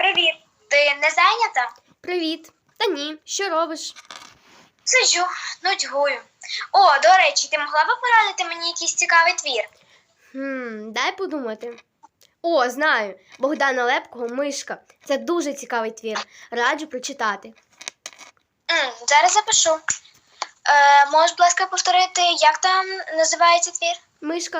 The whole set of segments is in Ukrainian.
Привіт. Ти не зайнята? Привіт. Та ні, що робиш? Сиджу, нудьгую. О, до речі, ти могла б порадити мені якийсь цікавий твір? Хм, дай подумати. О, знаю. Богдана Лепкого Мишка. Це дуже цікавий твір. Раджу прочитати. м зараз запишу. Е, можеш, будь ласка, повторити, як там називається твір? Мишка.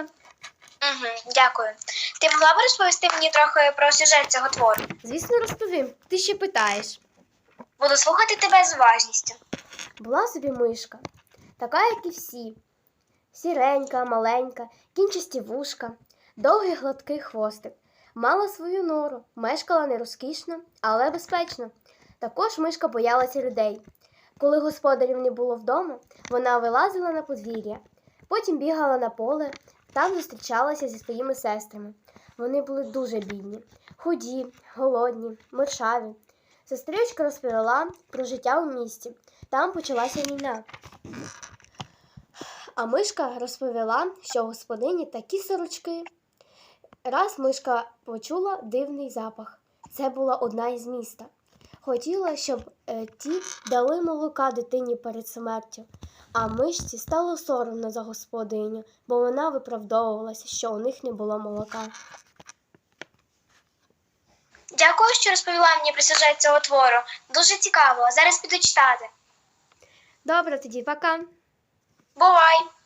Угу, дякую. Ти могла б розповісти мені трохи про сюжет цього твору? Звісно, розповім. Ти ще питаєш. Буду слухати тебе з уважністю. Була собі мишка, така, як і всі. Сіренька, маленька, кінчасті вушка, довгий гладкий хвостик. Мала свою нору, мешкала не розкішно, але безпечно. Також мишка боялася людей. Коли господарів не було вдома, вона вилазила на подвір'я, потім бігала на поле, там зустрічалася зі своїми сестрами. Вони були дуже бідні, худі, голодні, миршаві. Сестричка розповіла про життя у місті. Там почалася війна. А мишка розповіла, що господині такі сорочки. Раз мишка почула дивний запах. Це була одна із міста. Хотіла, щоб е, ті дали молока дитині перед смертю. А мишці стало соромно за господиню, бо вона виправдовувалася, що у них не було молока. Дякую, що розповіла мені про сюжет цього твору. Дуже цікаво. Зараз піду читати. Добре, тоді пока. Бувай!